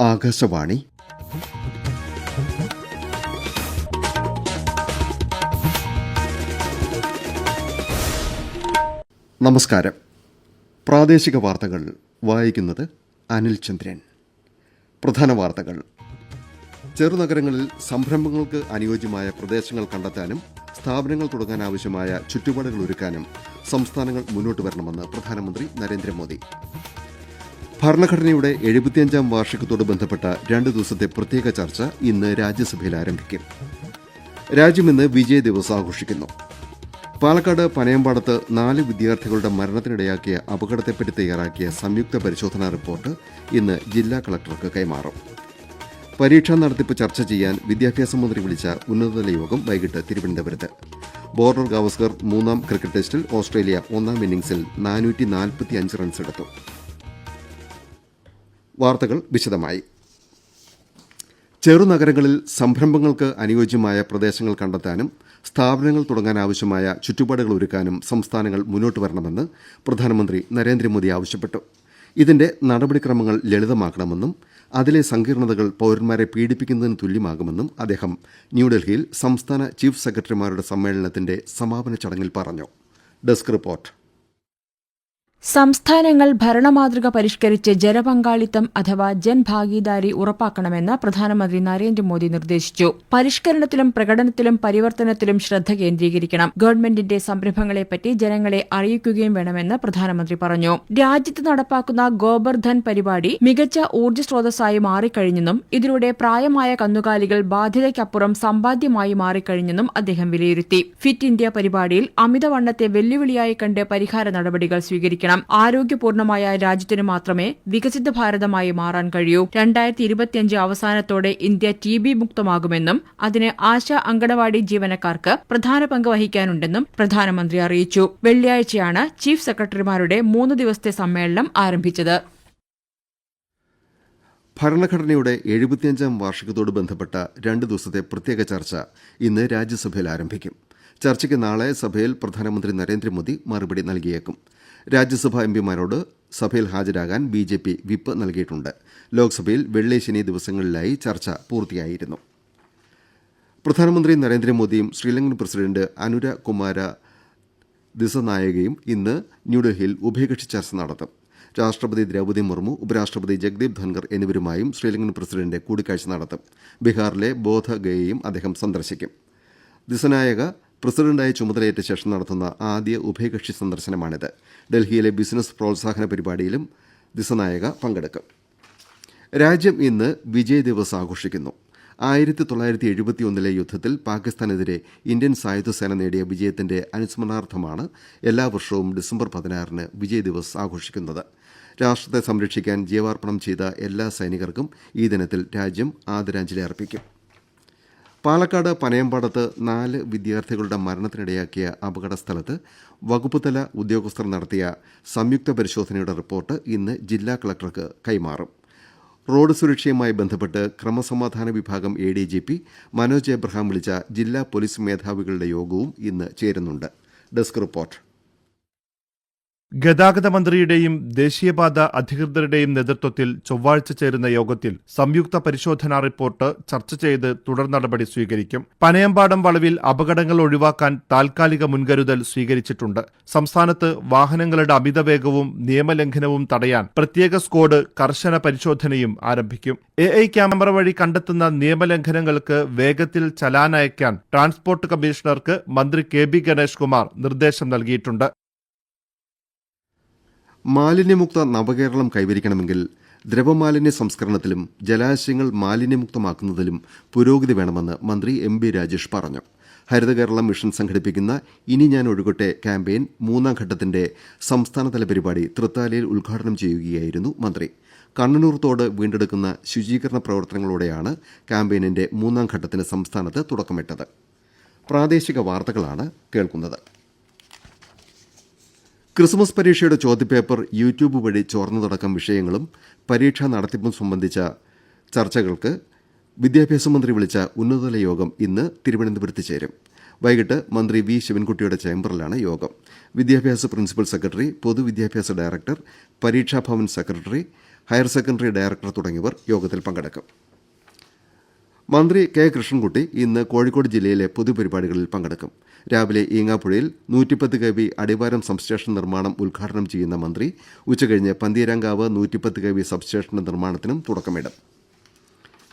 ആകാശവാണി. നമസ്കാരം. പ്രാദേശിക വാർത്തകൾ വായിക്കുന്നത് അനിൽ ചന്ദ്രൻ. പ്രധാന വാർത്തകൾ. ചെറുനഗരങ്ങളിൽ സംരംഭങ്ങൾക്ക് അനുയോജ്യമായ പ്രദേശങ്ങൾ കണ്ടെത്താനും സ്ഥാപനങ്ങൾ തുടങ്ങാൻ ആവശ്യമായ ചുറ്റുപാടുകൾ ഒരുക്കാനും സംസ്ഥാനങ്ങൾ മുന്നോട്ട് വരണമെന്ന് പ്രധാനമന്ത്രി നരേന്ദ്രമോദി. ഭരണഘടനയുടെ എഴുപത്തിയഞ്ചാം വാർഷികത്തോട് ബന്ധപ്പെട്ട രണ്ട് ദിവസത്തെ പ്രത്യേക ചർച്ച ഇന്ന് രാജ്യസഭയിൽ ആരംഭിക്കും. രാജ്യം ഇന്ന് വിജയ് ദിവസ് ആഘോഷിക്കുന്നു. പാലക്കാട് പനയമ്പാടത്ത് നാല് വിദ്യാർത്ഥികളുടെ മരണത്തിനിടയാക്കിയ അപകടത്തെപ്പറ്റി തയ്യാറാക്കിയ സംയുക്ത പരിശോധനാ റിപ്പോർട്ട് ഇന്ന് ജില്ലാ കളക്ടർക്ക് കൈമാറും. പരീക്ഷാ നടത്തിപ്പ് ചർച്ച ചെയ്യാൻ വിദ്യാഭ്യാസ മന്ത്രി വിളിച്ച ഉന്നതതല യോഗം വൈകിട്ട് തിരുവനന്തപുരത്ത്. ബോർഡർ ഗാവസ്കർ മൂന്നാം ക്രിക്കറ്റ് ടെസ്റ്റിൽ ഓസ്ട്രേലിയ ഒന്നാം ഇന്നിംഗ്സിൽ നാനൂറ്റി നാൽപ്പത്തിയഞ്ച് റൺസ് എടുത്തു. വാർത്തകൾ വിശദമായി. ചെറുനഗരങ്ങളിൽ സംരംഭങ്ങൾക്ക് അനുയോജ്യമായ പ്രദേശങ്ങൾ കണ്ടെത്താനും സ്ഥാപനങ്ങൾ തുടങ്ങാൻ ആവശ്യമായ ചുറ്റുപാടുകൾ ഒരുക്കാനും സംസ്ഥാനങ്ങൾ മുന്നോട്ട് വരണമെന്ന് പ്രധാനമന്ത്രി നരേന്ദ്രമോദി ആവശ്യപ്പെട്ടു. ഇതിന്റെ നടപടിക്രമങ്ങൾ ലളിതമാക്കണമെന്നും അതിലെ സങ്കീർണതകൾ പൌരന്മാരെ പീഡിപ്പിക്കുന്നതിന് തുല്യമാകുമെന്നും അദ്ദേഹം ന്യൂഡൽഹിയിൽ സംസ്ഥാന ചീഫ് സെക്രട്ടറിമാരുടെ സമ്മേളനത്തിന്റെ സമാപന ചടങ്ങിൽ പറഞ്ഞു. Desk report. സംസ്ഥാനങ്ങൾ ഭരണമാതൃക പരിഷ്കരിച്ച് ജനപങ്കാളിത്തം അഥവാ ജൻഭാഗീദാരി ഉറപ്പാക്കണമെന്ന് പ്രധാനമന്ത്രി നരേന്ദ്രമോദി നിർദ്ദേശിച്ചു. പരിഷ്കരണത്തിലും പ്രകടനത്തിലും പരിവർത്തനത്തിലും ശ്രദ്ധ കേന്ദ്രീകരിക്കണം. ഗവൺമെന്റിന്റെ സംരംഭങ്ങളെപ്പറ്റി ജനങ്ങളെ അറിയിക്കുകയും വേണമെന്ന് പ്രധാനമന്ത്രി പറഞ്ഞു. രാജ്യത്ത് നടപ്പാക്കുന്ന ഗോബർധൻ പരിപാടി മികച്ച ഊർജ സ്രോതസ്സായി മാറിക്കഴിഞ്ഞെന്നും ഇതിലൂടെ പ്രായമായ കന്നുകാലികൾ ബാധ്യതയ്ക്കപ്പുറം സമ്പാദ്യമായി മാറിക്കഴിഞ്ഞെന്നും അദ്ദേഹം വിലയിരുത്തി. ഫിറ്റ് ഇന്ത്യ പരിപാടിയിൽ അമിതവണ്ണത്തെ വെല്ലുവിളിയായി കണ്ട് പരിഹാര നടപടികൾ സ്വീകരിക്കണം. ആരോഗ്യപൂർണമായ രാജ്യത്തിന് മാത്രമേ വികസിത ഭാരതമായി മാറാൻ കഴിയൂ. രണ്ടായിരത്തി ഇരുപത്തിയഞ്ച് അവസാനത്തോടെ ഇന്ത്യ ടി ബി മുക്തമാകുമെന്നും അതിന് ആശാ അങ്കണവാടി ജീവനക്കാർക്ക് പ്രധാന പങ്ക് വഹിക്കാനുണ്ടെന്നും പ്രധാനമന്ത്രി അറിയിച്ചു. വെള്ളിയാഴ്ചയാണ് ചീഫ് സെക്രട്ടറിമാരുടെ മൂന്ന് ദിവസത്തെ സമ്മേളനം ആരംഭിച്ചത്. ഭരണഘടനയുടെ എഴുപത്തിയഞ്ചാം വാർഷികത്തോട് ബന്ധപ്പെട്ട രണ്ട് ദിവസത്തെ പ്രത്യേക ചർച്ച ഇന്ന് രാജ്യസഭയിൽ ആരംഭിക്കും. ചർച്ചയ്ക്ക് നാളെ സഭയിൽ പ്രധാനമന്ത്രി നരേന്ദ്രമോദി മറുപടി നൽകിയേക്കും. രാജ്യസഭാ എംപിമാരോട് സഭയിൽ ഹാജരാകാൻ ബി ജെ പി വിപ്പ് നൽകിയിട്ടുണ്ട്. ലോക്സഭയിൽ വെള്ളി ശനി ദിവസങ്ങളിലായി ചർച്ച പൂർത്തിയായിരുന്നു. പ്രധാനമന്ത്രി നരേന്ദ്രമോദിയും ശ്രീലങ്കൻ പ്രസിഡന്റ് അനുര കുമാര ദിസനായകയും ഇന്ന് ന്യൂഡൽഹിയിൽ ഉഭയകക്ഷി ചർച്ച നടത്തും. രാഷ്ട്രപതി ദ്രൗപതി മുർമു ഉപരാഷ്ട്രപതി ജഗ്ദീപ് ധൻഖർ എന്നിവരുമായും ശ്രീലങ്കൻ പ്രസിഡന്റ് കൂടിക്കാഴ്ച നടത്തും. ബീഹാറിലെ ബോധഗയയും അദ്ദേഹം സന്ദർശിക്കും. ദിസനായക പ്രസിഡന്റായി ചുമതലയേറ്റ ശേഷം നടത്തുന്ന ആദ്യ ഉഭയകക്ഷി സന്ദർശനമാണിത്. ഡൽഹിയിലെ ബിസിനസ് പ്രോത്സാഹന പരിപാടിയിലും ദിസനായക പങ്കെടുക്കും. രാജ്യം ഇന്ന് വിജയ് ദിവസ് ആഘോഷിക്കുന്നു. ആയിരത്തി തൊള്ളായിരത്തി എഴുപത്തിയൊന്നിലെ യുദ്ധത്തിൽ പാകിസ്ഥാനെതിരെ ഇന്ത്യൻ സായുധസേന നേടിയ വിജയത്തിന്റെ അനുസ്മരണാർത്ഥമാണ് എല്ലാ വർഷവും ഡിസംബർ പതിനാറിന് വിജയ് ദിവസ് ആഘോഷിക്കുന്നത്. രാഷ്ട്രത്തെ സംരക്ഷിക്കാൻ ജീവാർപ്പണം ചെയ്ത എല്ലാ സൈനികർക്കും ഈ ദിനത്തിൽ രാജ്യം ആദരാഞ്ജലി അർപ്പിക്കും. പാലക്കാട് പനയമ്പാടത്ത് നാല് വിദ്യാർത്ഥികളുടെ മരണത്തിനിടയാക്കിയ അപകട സ്ഥലത്ത് വകുപ്പുതല ഉദ്യോഗസ്ഥർ നടത്തിയ സംയുക്ത പരിശോധനയുടെ റിപ്പോർട്ട് ഇന്ന് ജില്ലാ കളക്ടർക്ക് കൈമാറും. റോഡ് സുരക്ഷയുമായി ബന്ധപ്പെട്ട് ക്രമസമാധാന വിഭാഗം A D G P Manoj Abraham വിളിച്ച ജില്ലാ പോലീസ് മേധാവികളുടെ യോഗവും ഇന്ന് ചേരുന്നുണ്ട്. Desk report. ഗതാഗത മന്ത്രിയുടെയും ദേശീയപാത അധികൃതരുടെയും നേതൃത്വത്തിൽ ചൊവ്വാഴ്ച ചേരുന്ന യോഗത്തിൽ സംയുക്ത പരിശോധനാ റിപ്പോർട്ട് ചർച്ച ചെയ്ത് തുടർ നടപടി സ്വീകരിക്കും. പനയമ്പാടം വളവിൽ അപകടങ്ങൾ ഒഴിവാക്കാൻ താൽക്കാലിക മുൻകരുതൽ സ്വീകരിച്ചിട്ടുണ്ട്. സംസ്ഥാനത്ത് വാഹനങ്ങളുടെ അമിതവേഗവും നിയമലംഘനവും തടയാൻ പ്രത്യേക സ്ക്വാഡ് കർശന പരിശോധനയും ആരംഭിക്കും. എ ഐ ക്യാമറ വഴി കണ്ടെത്തുന്ന നിയമലംഘനങ്ങൾക്ക് വേഗത്തിൽ ചലാനയക്കാൻ ട്രാൻസ്പോർട്ട് കമ്മീഷണർക്ക് മന്ത്രി കെ ബി ഗണേഷ് കുമാർ നിർദ്ദേശം നൽകിയിട്ടുണ്ട്. മാലിന്യമുക്ത നവകേരളം കൈവരിക്കണമെങ്കിൽ ദ്രവമാലിന്യ സംസ്കരണത്തിലും ജലാശയങ്ങൾ മാലിന്യമുക്തമാക്കുന്നതിലും പുരോഗതി വേണമെന്ന് മന്ത്രി എം ബി രാജേഷ് പറഞ്ഞു. ഹരിത കേരളം മിഷൻ സംഘടിപ്പിക്കുന്ന ഇനി ഞാൻ ഒഴുകട്ടെ ക്യാമ്പയിൻ മൂന്നാം ഘട്ടത്തിന്റെ സംസ്ഥാനതല പരിപാടി തൃത്താലയിൽ ഉദ്ഘാടനം ചെയ്യുകയായിരുന്നു മന്ത്രി. കണ്ണനൂർ തോട് വീണ്ടെടുക്കുന്ന ശുചീകരണ പ്രവർത്തനങ്ങളോടെയാണ് ക്യാമ്പയിനിന്റെ മൂന്നാം ഘട്ടത്തിന് സംസ്ഥാനത്ത് തുടക്കമിട്ടത്. പ്രാദേശിക വാർത്തകളാണ് കേൾക്കുന്നത്. ക്രിസ്മസ് പരീക്ഷയുടെ ചോദ്യപേപ്പർ യൂട്യൂബ് വഴി ചോർന്നതടക്കം വിഷയങ്ങളും പരീക്ഷാ നടത്തിപ്പും സംബന്ധിച്ച ചർച്ചകൾക്ക് വിദ്യാഭ്യാസ മന്ത്രി വിളിച്ച ഉന്നതതല യോഗം ഇന്ന് തിരുവനന്തപുരത്ത് ചേരും. വൈകിട്ട് മന്ത്രി വി ശിവൻകുട്ടിയുടെ ചേംബറിലാണ് യോഗം. വിദ്യാഭ്യാസ പ്രിൻസിപ്പൽ സെക്രട്ടറി പൊതുവിദ്യാഭ്യാസ director Pareeksha Bhavan secretary higher secondary director തുടങ്ങിയവർ യോഗത്തിൽ പങ്കെടുക്കും. മന്ത്രി കെ കൃഷ്ണൻകുട്ടി ഇന്ന് കോഴിക്കോട് ജില്ലയിലെ പൊതുപരിപാടികളിൽ പങ്കെടുക്കും. രാവിലെ ഈങ്ങാപ്പുഴയിൽ നൂറ്റിപ്പത്ത് കെ വി അടിവാരം സബ്സ്റ്റേഷൻ നിർമ്മാണം ഉദ്ഘാടനം ചെയ്യുന്ന മന്ത്രി ഉച്ചകഴിഞ്ഞ് പന്തീരങ്കാവ് നൂറ്റിപ്പത്ത് കെ വി സബ്സ്റ്റേഷന്റെ നിർമ്മാണത്തിനും തുടക്കമിടും.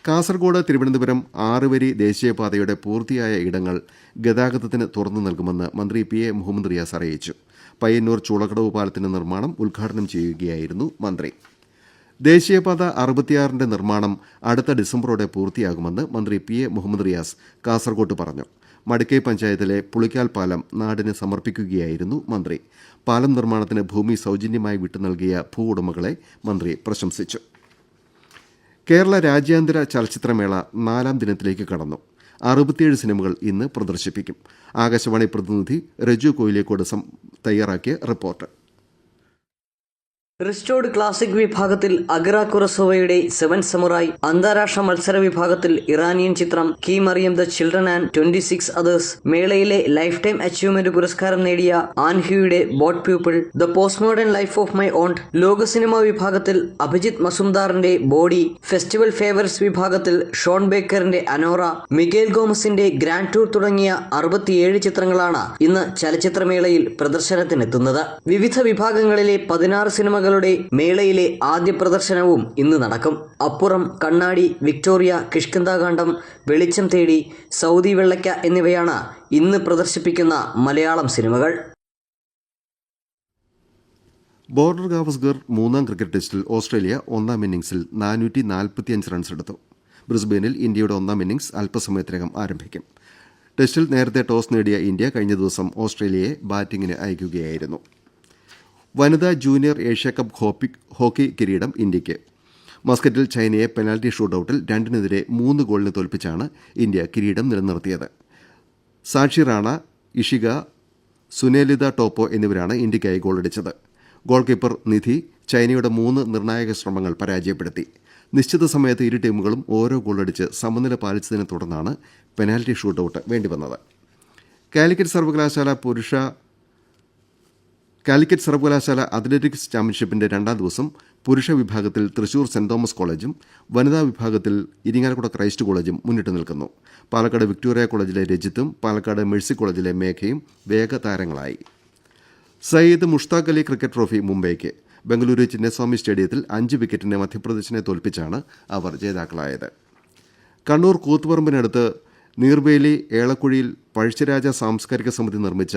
കാസർഗോഡ് തിരുവനന്തപുരം ആറുവരി ദേശീയപാതയുടെ പൂർത്തിയായ ഇടങ്ങൾ ഗതാഗതത്തിന് തുറന്നു നൽകുമെന്ന് മന്ത്രി പി എ മുഹമ്മദ് റിയാസ് അറിയിച്ചു. പയ്യന്നൂർ ചൂളക്കടവ് പാലത്തിന്റെ നിർമ്മാണം ഉദ്ഘാടനം ചെയ്യുകയായിരുന്നു മന്ത്രി. ദേശീയപാത അറുപത്തിയാറിന്റെ നിർമ്മാണം അടുത്ത ഡിസംബറോടെ പൂർത്തിയാകുമെന്ന് മന്ത്രി പി എ മുഹമ്മദ് റിയാസ് കാസർകോട്ട് പറഞ്ഞു. മടിക്കൈ പഞ്ചായത്തിലെ പുളിക്കാൽ പാലം നാടിന് സമർപ്പിക്കുകയായിരുന്നു മന്ത്രി. പാലം നിർമ്മാണത്തിന് ഭൂമി സൌജന്യമായി വിട്ടു നൽകിയ ഭൂ ഉടമകളെ മന്ത്രി പ്രശംസിച്ചു. കേരള രാജ്യാന്തര ചലച്ചിത്രമേള നാലാം ദിനത്തിലേക്ക് കടന്നു. അറുപത്തിയേഴ് സിനിമകൾ ഇന്ന് പ്രദർശിപ്പിക്കും. ആകാശവാണി പ്രതിനിധി രജു കോയിലേക്കോട് തയ്യാറാക്കിയ റിപ്പോർട്ട്. റിസ്റ്റോർഡ് ക്ലാസിക് വിഭാഗത്തിൽ അഗ്ര കുറസോവയുടെ സെവൻ സമുറായി അന്താരാഷ്ട്ര മത്സര വിഭാഗത്തിൽ ഇറാനിയൻ ചിത്രം key Maryam the children and twenty six others മേളയിലെ lifetime achievement പുരസ്കാരം നേടിയ ആൻഹ്യൂയുടെ boat people the postmodern life of my aunt ലോക സിനിമ വിഭാഗത്തിൽ അഭിജിത് മസുംദാറിന്റെ ബോഡി ഫെസ്റ്റിവൽ ഫേവേഴ്സ് വിഭാഗത്തിൽ ഷോൺ ബേക്കറിന്റെ അനോറ മിഗേൽ ഗോമസിന്റെ ഗ്രാൻഡ് ടൂർ തുടങ്ങിയ അറുപത്തിയേഴ് ചിത്രങ്ങളാണ് ഇന്ന് ചലച്ചിത്രമേളയിൽ പ്രദർശനത്തിനെത്തുന്നത്. വിവിധ വിഭാഗങ്ങളിലെ പതിനാറ് സിനിമകളുടെ മേളയിലെ ആദ്യ പ്രദർശനവും ഇന്ന് നടക്കും. അപ്പുറം കണ്ണാടി വിക്ടോറിയ കിഷ്കിന്താകാന്ഡം വെളിച്ചം തേടി സൗദി വെള്ളയ്ക്ക എന്നിവയാണ് ഇന്ന് പ്രദർശിപ്പിക്കുന്ന മലയാളം സിനിമകൾ. ബോർഡർ ഗാവസ്കർ മൂന്നാം ക്രിക്കറ്റ് ടെസ്റ്റിൽ ഓസ്ട്രേലിയ ഒന്നാം ഇന്നിംഗ്സിൽ നാനൂറ്റി നാൽപ്പത്തിയഞ്ച് റൺസ് എടുത്തു. ബ്രിസ്ബെയിനിൽ ഇന്ത്യയുടെ ഒന്നാം ഇന്നിംഗ്സ് അല്പസമയത്തിനകം ആരംഭിക്കും. ടെസ്റ്റിൽ നേരത്തെ ടോസ് നേടിയ ഇന്ത്യ കഴിഞ്ഞ ദിവസം ഓസ്ട്രേലിയയെ ബാറ്റിംഗിന് അയക്കുകയായിരുന്നു. വനിതാ ജൂനിയർ ഏഷ്യാകപ്പ് ഹോക്കി കിരീടം ഇന്ത്യയ്ക്ക് മസ്കറ്റിൽ ചൈനയെ പെനാൽറ്റി ഷൂട്ടൌട്ടിൽ രണ്ടിനെതിരെ മൂന്ന് ഗോളിന് തോൽപ്പിച്ചാണ് ഇന്ത്യ കിരീടം നിലനിർത്തിയത്. സാക്ഷി റാണ ഇഷിക സുനേലിത ടോപ്പോ എന്നിവരാണ് ഇന്ത്യയ്ക്കായി ഗോളടിച്ചത്. ഗോൾ കീപ്പർ നിധി ചൈനയുടെ മൂന്ന് നിർണായക ശ്രമങ്ങൾ പരാജയപ്പെടുത്തി. നിശ്ചിത സമയത്ത് ഇരു ടീമുകളും ഓരോ ഗോളടിച്ച് സമനില പാലിച്ചതിനെ തുടർന്നാണ് പെനാൽറ്റി ഷൂട്ടൌട്ട് വേണ്ടിവന്നത്. കാലിക്കറ്റ് സർവകലാശാല പുരുഷ കാലിക്കറ്റ് സർവകലാശാല അത്ലറ്റിക്സ് ചാമ്പ്യൻഷിപ്പിന്റെ രണ്ടാം ദിവസം പുരുഷ വിഭാഗത്തിൽ തൃശൂർ സെന്റ് തോമസ് കോളേജും വനിതാ വിഭാഗത്തിൽ ഇരിങ്ങാലക്കുട ക്രൈസ്റ്റ് കോളേജും മുന്നിട്ട് നിൽക്കുന്നു. പാലക്കാട് വിക്ടോറിയ കോളേജിലെ രജിത്തും പാലക്കാട് മെഴ്സി കോളേജിലെ മേഘയും വേഗ താരങ്ങളായി സയ്യിദ് മുഷ്താഖ് അലി ക്രിക്കറ്റ് ട്രോഫി മുംബൈക്ക്. ബംഗളൂരു ചിന്നസ്വാമി സ്റ്റേഡിയത്തിൽ അഞ്ച് വിക്കറ്റിന് മധ്യപ്രദേശിനെ തോൽപ്പിച്ചാണ് അവർ ജേതാക്കളായത്. കണ്ണൂർ കൂത്തുപറമ്പിനടുത്ത് നീർവേലി ഏളക്കുഴിയിൽ പഴശ്ശിരാജ സാംസ്കാരിക സമിതി നിർമ്മിച്ച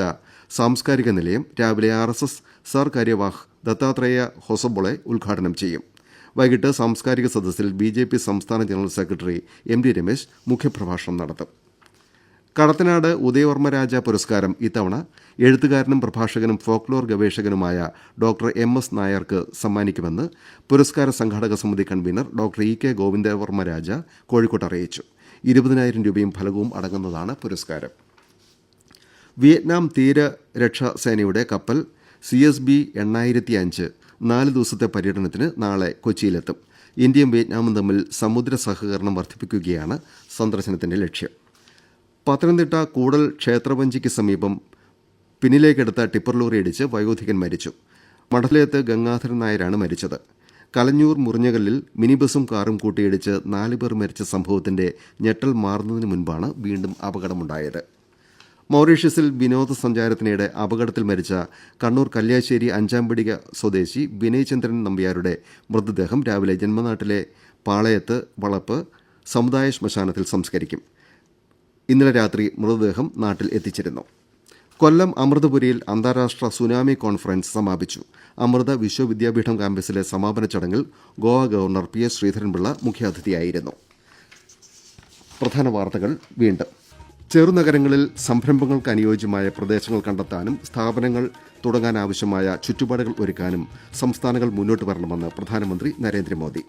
സാംസ്കാരിക നിലയം രാവിലെ R S S Sarkaryavah Dattatreya Hosabale ഉദ്ഘാടനം ചെയ്യും. വൈകിട്ട് സാംസ്കാരിക സദസ്സിൽ ബി ജെ പി സംസ്ഥാന general secretary M D Ramesh മുഖ്യപ്രഭാഷണം നടത്തും. കടത്തനാട് ഉദയവർമ്മരാജ പുരസ്കാരം ഇത്തവണ എഴുത്തുകാരനും പ്രഭാഷകനും ഫോക്ലോർ ഗവേഷകനുമായ ഡോക്ടർ എം എസ് നായർക്ക് സമ്മാനിക്കുമെന്ന് പുരസ്കാര സംഘാടക സമിതി convener doctor E K Govindavarmaraja കോഴിക്കോട്ട് അറിയിച്ചു. ഇരുപതിനായിരം രൂപയും ഫലകവും അടങ്ങുന്നതാണ് പുരസ്കാരം. വിയറ്റ്നാം തീരരക്ഷാ സേനയുടെ കപ്പൽ സി എസ് ബി എണ്ണായിരത്തി അഞ്ച് നാല് ദിവസത്തെ പര്യടനത്തിന് നാളെ കൊച്ചിയിലെത്തും. ഇന്ത്യയും വിയറ്റ്നാമും തമ്മിൽ സമുദ്ര സഹകരണം വർദ്ധിപ്പിക്കുകയാണ് സന്ദർശനത്തിന്റെ ലക്ഷ്യം. പത്തനംതിട്ട കൂടൽ ക്ഷേത്രവഞ്ചിക്ക് സമീപം പിന്നിലേക്കെടുത്ത ടിപ്പർ ലോറി ഇടിച്ച് വയോധികൻ മരിച്ചു. മഠലയത്ത് ഗംഗാധരൻ നായരാണ് മരിച്ചത്. കലഞ്ഞൂർ മുറിഞ്ഞകല്ലിൽ മിനി ബസും കാറും കൂട്ടിയിടിച്ച് നാലുപേർ മരിച്ച സംഭവത്തിന്റെ ഞെട്ടൽ മാറുന്നതിന് മുൻപാണ് വീണ്ടും അപകടമുണ്ടായത്. മൗറീഷ്യസിൽ വിനോദസഞ്ചാരത്തിനിടെ അപകടത്തിൽ മരിച്ച കണ്ണൂർ കല്യാശ്ശേരി അഞ്ചാംപടിക സ്വദേശി വിനയ് ചന്ദ്രൻ നമ്പ്യാരുടെ മൃതദേഹം രാവിലെ ജന്മനാട്ടിലെ പാളയത്ത് വളപ്പ് സമുദായ ശ്മശാനത്തിൽ സംസ്കരിക്കും. ഇന്നലെ രാത്രി മൃതദേഹം നാട്ടിൽ എത്തിച്ചിരുന്നു. കൊല്ലം അമൃതപുരിയിൽ അന്താരാഷ്ട്ര സുനാമി കോൺഫറൻസ് സമാപിച്ചു. അമൃത വിശ്വവിദ്യാപീഠം ക്യാമ്പസിലെ സമാപന ചടങ്ങിൽ Goa governor P S Sreedharan Pillai മുഖ്യാതിഥിയായിരുന്നു. പ്രധാന വാർത്തകൾ വീണ്ടും. ചെറുനഗരങ്ങളിൽ സംരംഭങ്ങൾക്ക് അനുയോജ്യമായ പ്രദേശങ്ങൾ കണ്ടെത്താനും സ്ഥാപനങ്ങൾ തുടങ്ങാനാവശ്യമായ ചുറ്റുപാടുകൾ ഒരുക്കാനും സംസ്ഥാനങ്ങൾ മുന്നോട്ട് വരണമെന്ന് പ്രധാനമന്ത്രി നരേന്ദ്രമോദി.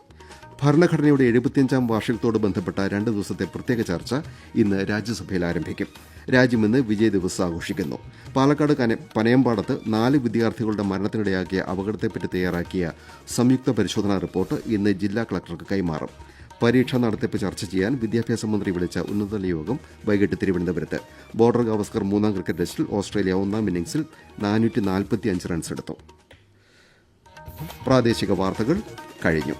ഭരണഘടനയുടെ എഴുപത്തിയഞ്ചാം വാർഷികത്തോട് ബന്ധപ്പെട്ട രണ്ട് ദിവസത്തെ പ്രത്യേക ചർച്ച ഇന്ന് രാജ്യസഭയിൽ ആരംഭിക്കും. രാജ്യം ഇന്ന് വിജയ് ദിവസ് ആഘോഷിക്കുന്നു. പാലക്കാട് പനയമ്പാടത്ത് നാല് വിദ്യാർത്ഥികളുടെ മരണത്തിനിടയാക്കിയ അപകടത്തെപ്പറ്റി തയ്യാറാക്കിയ സംയുക്ത പരിശോധനാ റിപ്പോർട്ട് ഇന്ന് ജില്ലാ കളക്ടർക്ക് കൈമാറും. പരീക്ഷാ നടത്തിപ്പ് ചർച്ച ചെയ്യാൻ വിദ്യാഭ്യാസ മന്ത്രി വിളിച്ച ഉന്നതതല യോഗം വൈകിട്ട് തിരുവനന്തപുരത്ത്. ബോർഡർ ഗാവസ്കർ മൂന്നാം ക്രിക്കറ്റ് ടെസ്റ്റിൽ ഓസ്ട്രേലിയ ഒന്നാം ഇന്നിംഗ്സിൽ റൺസ് എടുത്തു. പ്രാദേശിക വാർത്തകൾ കഴിഞ്ഞു.